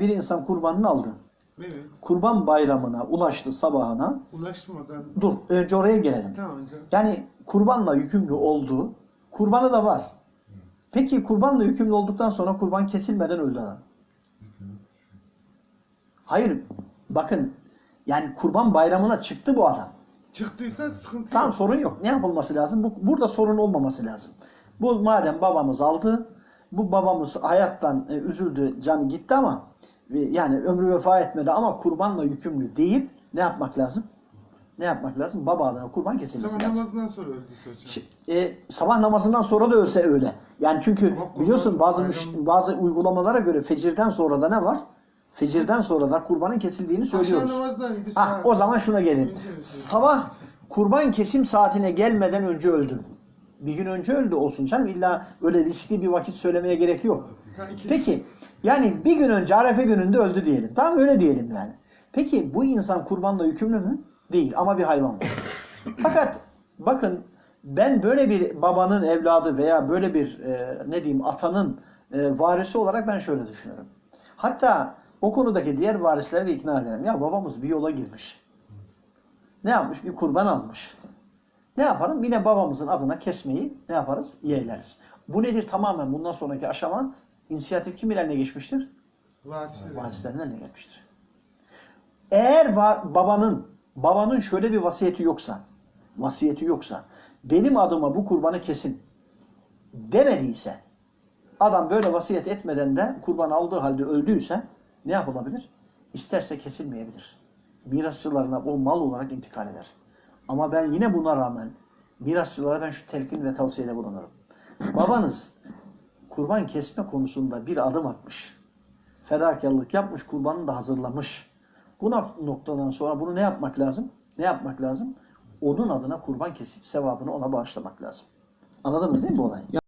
Bir insan kurbanını aldı. Evet. Kurban bayramına ulaştı sabahına. Ulaşmadan. Dur önce oraya gelelim. Tamam hocam. Yani kurbanla yükümlü oldu. Kurbanı da var. Peki kurbanla yükümlü olduktan sonra kurban kesilmeden öldü adam. Hayır. Bakın yani kurban bayramına çıktı bu adam. Çıktıysa sıkıntı Tamam yok. sorun yok. Ne yapılması lazım? Bu, burada sorun olmaması lazım. Bu madem babamız aldı, bu babamız hayattan e, üzüldü, canı gitti ama yani ömrü vefa etmedi ama kurbanla yükümlü deyip ne yapmak lazım? Ne yapmak lazım? Baba adına kurban kesilmesi Sabah lazım. namazından sonra öldüyse hocam. E, sabah namazından sonra da ölse öyle. Yani çünkü Ama biliyorsun bazı bayramı- bazı uygulamalara göre fecirden sonra da ne var? Fecirden sonra da kurbanın kesildiğini söylüyoruz. Ha, o zaman şuna gelin. Sabah kurban kesim saatine gelmeden önce öldü. Bir gün önce öldü olsun canım. İlla öyle riskli bir vakit söylemeye gerek yok. Peki yani bir gün önce Arefe gününde öldü diyelim. Tamam öyle diyelim yani. Peki bu insan kurbanla yükümlü mü? Değil ama bir hayvan. Fakat bakın ben böyle bir babanın evladı veya böyle bir e, ne diyeyim atanın e, varisi olarak ben şöyle düşünüyorum. Hatta o konudaki diğer varisleri de ikna ederim. Ya babamız bir yola girmiş. Ne yapmış? Bir kurban almış. Ne yaparım? Yine babamızın adına kesmeyi ne yaparız? Yeğleriz. Bu nedir? Tamamen bundan sonraki aşama inisiyatif kimin eline geçmiştir? Varisleri. Varislerin eline gelmiştir. Eğer va- babanın babanın şöyle bir vasiyeti yoksa, vasiyeti yoksa, benim adıma bu kurbanı kesin demediyse, adam böyle vasiyet etmeden de kurban aldığı halde öldüyse ne yapılabilir? İsterse kesilmeyebilir. Mirasçılarına o mal olarak intikal eder. Ama ben yine buna rağmen mirasçılara ben şu telkin ve tavsiyede bulunurum. Babanız kurban kesme konusunda bir adım atmış fedakarlık yapmış, kurbanını da hazırlamış. Bu nok- noktadan sonra bunu ne yapmak lazım? Ne yapmak lazım? Onun adına kurban kesip sevabını ona bağışlamak lazım. Anladınız değil mi bu olayı?